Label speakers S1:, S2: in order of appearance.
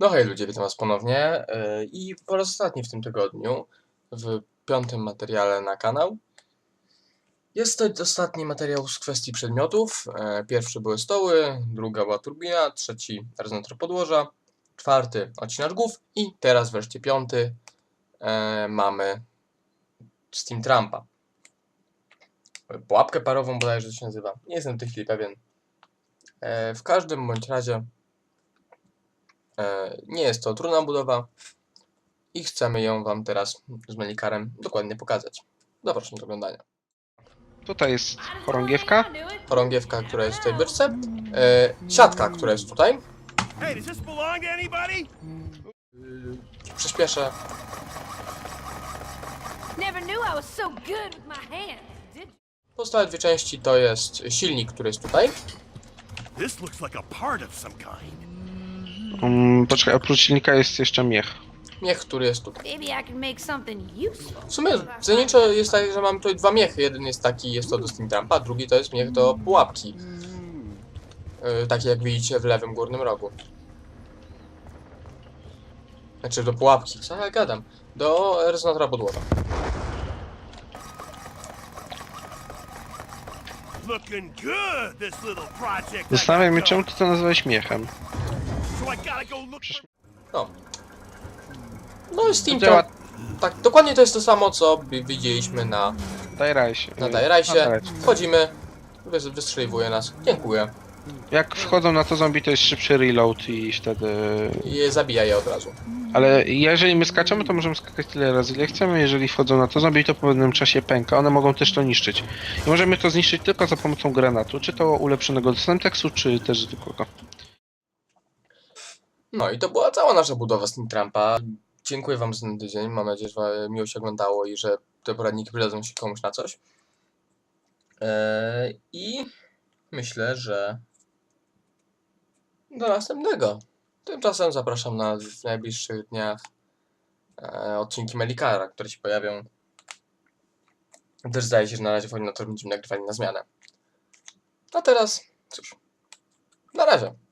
S1: No hej ludzie, witam was ponownie yy, i po raz ostatni w tym tygodniu w piątym materiale na kanał. Jest to ostatni materiał z kwestii przedmiotów. E, Pierwszy były stoły, druga była turbina, trzeci rezonator podłoża, czwarty odcinacz głów i teraz wreszcie piąty e, mamy Steam Trampa. Pułapkę parową bodajże to się nazywa. Nie jestem w tej chwili pewien. E, W każdym bądź razie E, Nie jest to trudna budowa i chcemy ją Wam teraz z Melikarem dokładnie pokazać. Zapraszam do oglądania.
S2: Tutaj jest chorągiewka.
S1: Chorągiewka, która jest w tej beczce, e, siatka, która jest tutaj. Przyspieszę. Pozostałe dwie części to jest silnik, który jest tutaj.
S3: This looks like a part of some kind.
S2: Um, poczekaj, oprócz silnika jest jeszcze miech.
S1: Miech, który jest tutaj.
S4: Maybe I can make something useful.
S1: W sumie zasadniczo jest tak, że mam tutaj dwa miechy. Jeden jest taki, jest to do Steam Trampa, drugi to jest miech do pułapki. E, Taki jak widzicie w lewym górnym rogu. Znaczy do pułapki, co ja gadam? Do rezonatora.
S3: I
S2: Zastanawiam się, czemu ty to nazwałeś miechem.
S1: No. No i Steam
S2: To działa-
S1: Tramp. Tak, dokładnie to jest to samo, co wi- widzieliśmy na,
S2: Daj rajsie.
S1: na Dairajsie. Wchodzimy, wys- wystrzeliwuje nas. Dziękuję.
S2: Jak wchodzą na to zombie, to jest szybszy reload i wtedy...
S1: I zabija je od razu.
S2: Ale jeżeli my skaczemy, to możemy skakać tyle razy, ile chcemy. Jeżeli wchodzą na to zombie, to po pewnym czasie pęka. One mogą też to niszczyć. I możemy to zniszczyć tylko za pomocą granatu. Czy to ulepszonego do Semtexu, czy też zwykłego.
S1: No i to była cała nasza budowa Steam Trampa. Dziękuję Wam za ten tydzień. Mam nadzieję, że miło się oglądało i że te poradniki przydadzą się komuś na coś. Eee, I myślę, że do następnego. Tymczasem zapraszam na w najbliższych dniach e, odcinki Melikara, które się pojawią. Też zdaje się, że na razie na to, będziemy nagrywali na zmianę. A teraz, cóż, na razie.